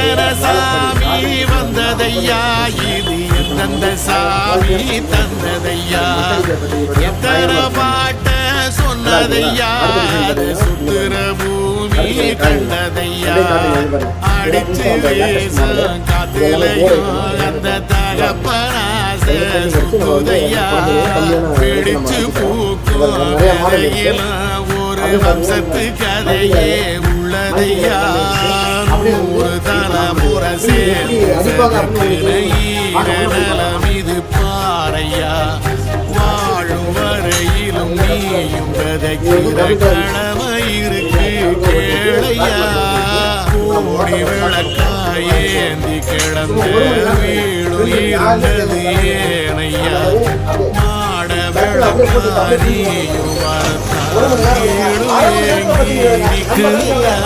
எத்தனை சாமி வந்ததையா? இது எந்தெந்த சாமி தந்ததையா? எத்தனை பாட்ட சொன்னதையா? அது சுத்துற பூமி கண்டதையா? அடிச்சு வீசும் காத்துலையும் அந்த தகப்பராச சுத்துதையா பிடிச்சு பூக்கும் ஒரு வம்சத்து கதையே உள்ளதையா? ஒரு தலைமுறை சேர்ந்து இது பாறையா வாழும் வரையிலும் நீயும் விதைக்கிற கடமை இருக்கு கேளையா கோடி விளக்காயேந்தி கிடந்த வீடு இருந்தது ஏனையா மாட விளக்காரியும் வரத்தான் வீடு ஏங்கி நிற்கலையா